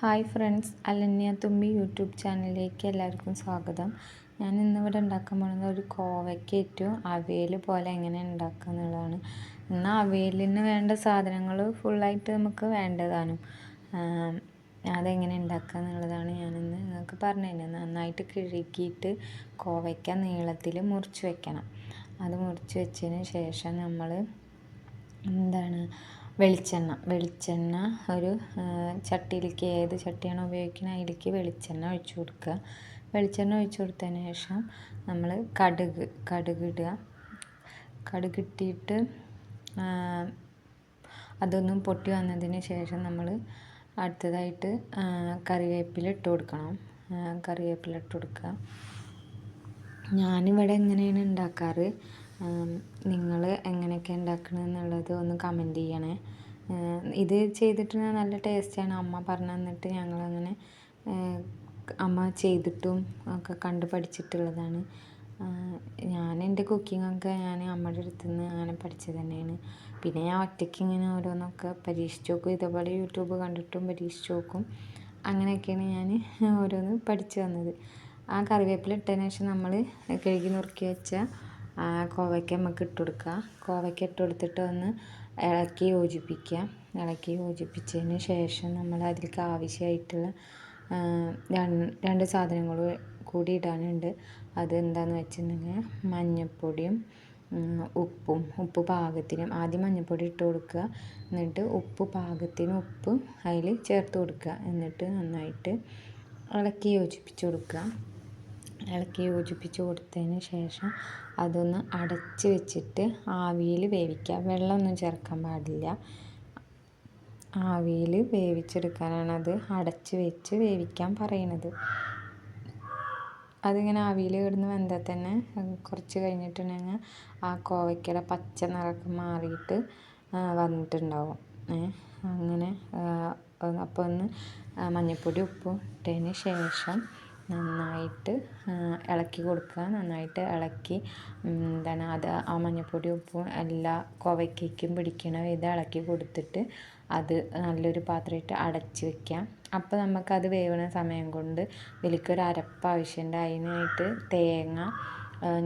Hi friends Alanya Thumbi YouTube ചാനലിലേക്ക് എല്ലാവർക്കും സ്വാഗതം. ഞാൻ ഇന്നിവിടെ ഉണ്ടാക്കാൻ പോകുന്നത് ഒരു കോവയ്ക്ക് ഏറ്റവും അവയൽ പോലെ എങ്ങനെ ഉണ്ടാക്കുക എന്നുള്ളതാണ്. എന്നാൽ അവയലിന് വേണ്ട സാധനങ്ങൾ ഫുള്ളായിട്ട് നമുക്ക് വേണ്ടതാണ്. അതെങ്ങനെ ഉണ്ടാക്കുക എന്നുള്ളതാണ് ഞാനിന്ന് നിങ്ങൾക്ക് പറഞ്ഞു തരുന്നത് നന്നായിട്ട് കിഴുകിയിട്ട് കോവയ്ക്ക നീളത്തിൽ മുറിച്ച് വെക്കണം. അത് മുറിച്ച് വെച്ചതിന് ശേഷം നമ്മൾ എന്താണ് വെളിച്ചെണ്ണ. വെളിച്ചെണ്ണ ഒരു ചട്ടിയിലേക്ക് ഏത് ചട്ടിയാണോ ഉപയോഗിക്കുന്നത് അതിലേക്ക് വെളിച്ചെണ്ണ ഒഴിച്ചു കൊടുക്കുക. വെളിച്ചെണ്ണ ഒഴിച്ചു കൊടുത്തതിന് ശേഷം നമ്മൾ കടുക് കടുക് ഇടുക. കടുക് ഇട്ടിട്ട് അതൊന്നും പൊട്ടി വന്നതിന് ശേഷം നമ്മൾ അടുത്തതായിട്ട് കറിവേപ്പില ഇട്ട് കൊടുക്കണം. കറിവേപ്പില ഇട്ട് കൊടുക്കുക. ഞാനിവിടെ എങ്ങനെയാണ് ഉണ്ടാക്കാറ്? നിങ്ങൾ എങ്ങനെയൊക്കെ ഉണ്ടാക്കണമെന്നുള്ളത് ഒന്ന് കമന്റ് ചെയ്യണേ. ഇത് ചെയ്തിട്ട് നല്ല ടേസ്റ്റാണ് അമ്മ പറഞ്ഞു തന്നിട്ട് ഞങ്ങളങ്ങനെ അമ്മ ചെയ്തിട്ടും ഒക്കെ കണ്ട് പഠിച്ചിട്ടുള്ളതാണ്. ഞാൻ എന്റെ കുക്കിങ്ങൊക്കെ ഞാൻ അമ്മയുടെ അടുത്ത് നിന്ന് അങ്ങനെ പഠിച്ചത് തന്നെയാണ്. പിന്നെ ഞാൻ ഒറ്റയ്ക്ക് ഇങ്ങനെ ഓരോന്നൊക്കെ പരീക്ഷിച്ച് നോക്കും. ഇതേപോലെ യൂട്യൂബ് കണ്ടിട്ടും പരീക്ഷിച്ച് നോക്കും. അങ്ങനെയൊക്കെയാണ് ഞാൻ ഓരോന്ന് പഠിച്ചു വന്നത്. ആ കറിവേപ്പില ഇട്ടതിന് ശേഷം നമ്മൾ കഴുകി നുറുക്കി വെച്ച കോവയ്ക്ക നമുക്ക് ഇട്ട് കൊടുക്കുക കോവയ്ക്ക ഇട്ട് കൊടുത്തിട്ട് ഒന്ന് ഇളക്കി യോജിപ്പിക്കുക ഇളക്കി യോജിപ്പിച്ചതിന് ശേഷം നമ്മൾ അതിലേക്ക് ആവശ്യമായിട്ടുള്ള രണ്ട് സാധനങ്ങൾ കൂടി ഇടാനുണ്ട്. അത് എന്താണെന്ന് വെച്ചിട്ടുണ്ടെങ്കിൽ മഞ്ഞൾപ്പൊടിയും ഉപ്പും ഉപ്പ് പാകത്തിനും ആദ്യം മഞ്ഞൾപ്പൊടി ഇട്ട് കൊടുക്കുക. എന്നിട്ട് ഉപ്പ് പാകത്തിന് ഉപ്പ് അതിൽ ചേർത്ത് കൊടുക്കുക. എന്നിട്ട് നന്നായിട്ട് ഇളക്കി യോജിപ്പിച്ച് കൊടുക്കുക. ഇളക്കി യോജിപ്പിച്ച് കൊടുത്തതിന് ശേഷം അതൊന്ന് അടച്ച് വെച്ചിട്ട് ആവിയിൽ വേവിക്കുക. വെള്ളമൊന്നും ചേർക്കാൻ പാടില്ല. ആവിയിൽ വേവിച്ചെടുക്കാനാണ് അത് അടച്ച് വെച്ച് വേവിക്കാൻ പറയുന്നത് അതിങ്ങനെ ആവിയിൽ കിടന്ന് വെന്താൽ തന്നെ കുറച്ച് കഴിഞ്ഞിട്ടുണ്ടെങ്കിൽ ആ കോവയ്ക്കയുടെ പച്ച നിറമൊക്കെ മാറിയിട്ട് വന്നിട്ടുണ്ടാവും. അങ്ങനെ അപ്പോൾ ഒന്ന് മഞ്ഞൾപ്പൊടി ഉപ്പും ഇട്ടതിന് ശേഷം നന്നായിട്ട് ഇളക്കി കൊടുക്കുക. നന്നായിട്ട് ഇളക്കി എന്താണ് അത് ആ മഞ്ഞൾപ്പൊടി ഉപ്പും എല്ലാ കുവയ്ക്കും പിടിക്കണ വിധം ഇളക്കി കൊടുത്തിട്ട് അത് നല്ലൊരു പാത്രമായിട്ട് അടച്ച് വെക്കാം. അപ്പോൾ നമുക്കത് വേവണ സമയം കൊണ്ട് ഇതിലേക്കൊരു അരപ്പ് ആവശ്യമുണ്ട്. അതിനായിട്ട് തേങ്ങ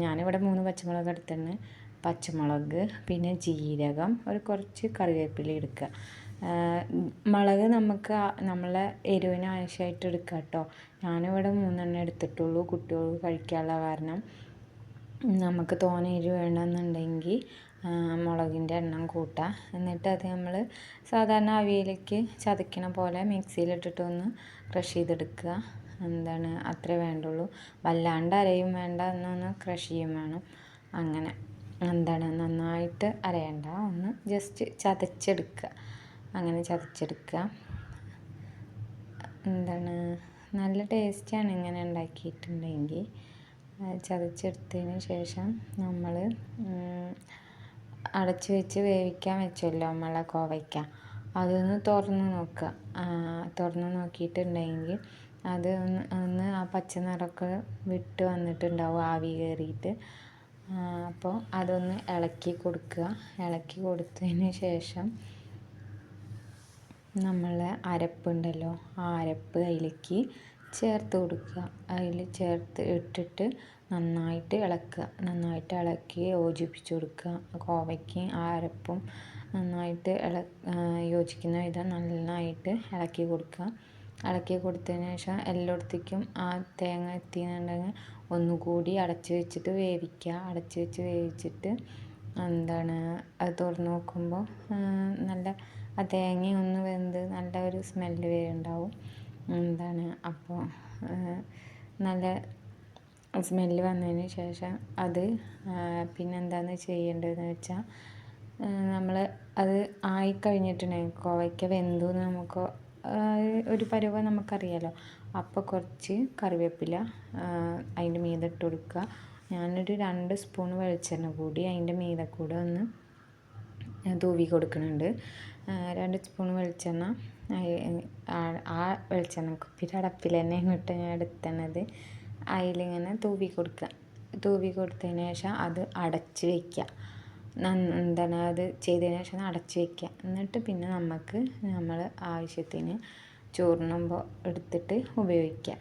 ഞാനിവിടെ മൂന്ന് പച്ചമുളക് എടുത്തിട്ടുണ്ട്. പച്ചമുളക് പിന്നെ ജീരകം ഒരു കുറച്ച് കറിവേപ്പില എടുക്കുക മുളക് നമുക്ക് നമ്മളെ എരിവിന് ആവശ്യമായിട്ട് എടുക്കാം കേട്ടോ. ഞാനിവിടെ മൂന്നെണ്ണം എടുത്തിട്ടുള്ളൂ. കുട്ടികൾക്ക് കഴിക്കാനുള്ള കാരണം. നമുക്ക് തോനെ എരിവ് വേണമെന്നുണ്ടെങ്കിൽ മുളകിന്റെ എണ്ണം കൂട്ടാം. എന്നിട്ട് അത് നമ്മൾ സാധാരണ അവിയലേക്ക് ചതക്കണ പോലെ മിക്സിയിലിട്ടിട്ട് ഒന്ന് ക്രഷ് ചെയ്തെടുക്കുക. എന്താണ് അത്രേ വേണ്ടുള്ളൂ. വല്ലാണ്ട് അരയും വേണ്ട എന്നൊന്ന് ക്രഷ് ചെയ്യും വേണം. അങ്ങനെ. എന്താണ്? നന്നായിട്ട് അരയണ്ട. ഒന്ന് ജസ്റ്റ് ചതച്ചെടുക്കുക. അങ്ങനെ ചതച്ചെടുക്കുക. എന്താണ്? നല്ല ടേസ്റ്റാണ് ഇങ്ങനെ ഉണ്ടാക്കിയിട്ടുണ്ടെങ്കിൽ. ചതച്ചെടുത്തതിന് ശേഷം നമ്മൾ അടച്ചു വെച്ച് വേവിക്കാൻ വെച്ചല്ലോ നമ്മളെ കോവയ്ക്ക. അതൊന്ന് തുറന്ന് നോക്കുക. തുറന്ന് നോക്കിയിട്ടുണ്ടെങ്കിൽ അത് ഒന്ന് ഒന്ന് ആ പച്ച നിറമൊക്കെ വിട്ട് വന്നിട്ടുണ്ടാവും ആവി കയറിയിട്ട്. അപ്പോൾ അതൊന്ന് ഇളക്കി കൊടുക്കുക. ഇളക്കി കൊടുത്തതിന് ശേഷം നമ്മളെ അരപ്പുണ്ടല്ലോ ആ അരപ്പ് അതിലേക്ക് ചേർത്ത് കൊടുക്കുക. അതിൽ ചേർത്ത് ഇട്ടിട്ട് നന്നായിട്ട് ഇളക്കുക. നന്നായിട്ട് ഇളക്കി യോജിപ്പിച്ച് കൊടുക്കുക. കോവയ്ക്ക് ആ അരപ്പും നന്നായിട്ട് ഇള യോജിക്കുന്ന വിധം നന്നായിട്ട് ഇളക്കി കൊടുക്കുക. ഇളക്കി കൊടുത്തതിന് ശേഷം എല്ലായിടത്തേക്കും ആ തേങ്ങ എത്തിയെന്നുണ്ടെങ്കിൽ ഒന്നുകൂടി അടച്ച് വെച്ചിട്ട് വേവിക്കുക. അടച്ച് വെച്ച് വേവിച്ചിട്ട് എന്താണ് അത് തുറന്ന് നോക്കുമ്പോൾ നല്ല ആ തേങ്ങ ഒന്ന് വെന്ത് നല്ല ഒരു സ്മെല്ല് വരുന്നുണ്ടാവും എന്താണ് അപ്പോൾ നല്ല സ്മെല്ല് വന്നതിന് ശേഷം അത് പിന്നെ എന്താണ് ചെയ്യേണ്ടതെന്ന് വെച്ചാൽ നമ്മൾ അത് ആയി കഴിഞ്ഞിട്ടുണ്ടെങ്കിൽ കോവയ്ക്ക വെന്തു എന്ന് നമുക്ക് ഒരു പരുവം നമുക്കറിയാലോ. അപ്പോൾ കുറച്ച് കറിവേപ്പില അതിന്റെ മീതെ ഇട്ട് കൊടുക്കുക. ഞാനൊരു രണ്ട് സ്പൂൺ വെളിച്ചെണ്ണ കൂടി അതിന്റെ മീതെ കൂടെ ഒന്ന് തൂവി കൊടുക്കുന്നുണ്ട്. രണ്ട് സ്പൂൺ വെളിച്ചെണ്ണ. ആ വെളിച്ചെണ്ണ കുപ്പിയുടെ അടപ്പിൽ തന്നെ ഇങ്ങോട്ട് ഞാൻ എടുത്തണത്. അതിലിങ്ങനെ തൂവി കൊടുക്കുക തൂവി കൊടുത്തതിന് ശേഷം അത് അടച്ച് വയ്ക്കുക എന്താണ് അത് ചെയ്തതിന് ശേഷം അടച്ച് വയ്ക്കുക എന്നിട്ട് പിന്നെ നമുക്ക് നമ്മൾ ആവശ്യത്തിന് ചോറിനുമ്പോൾ എടുത്തിട്ട് ഉപയോഗിക്കാം.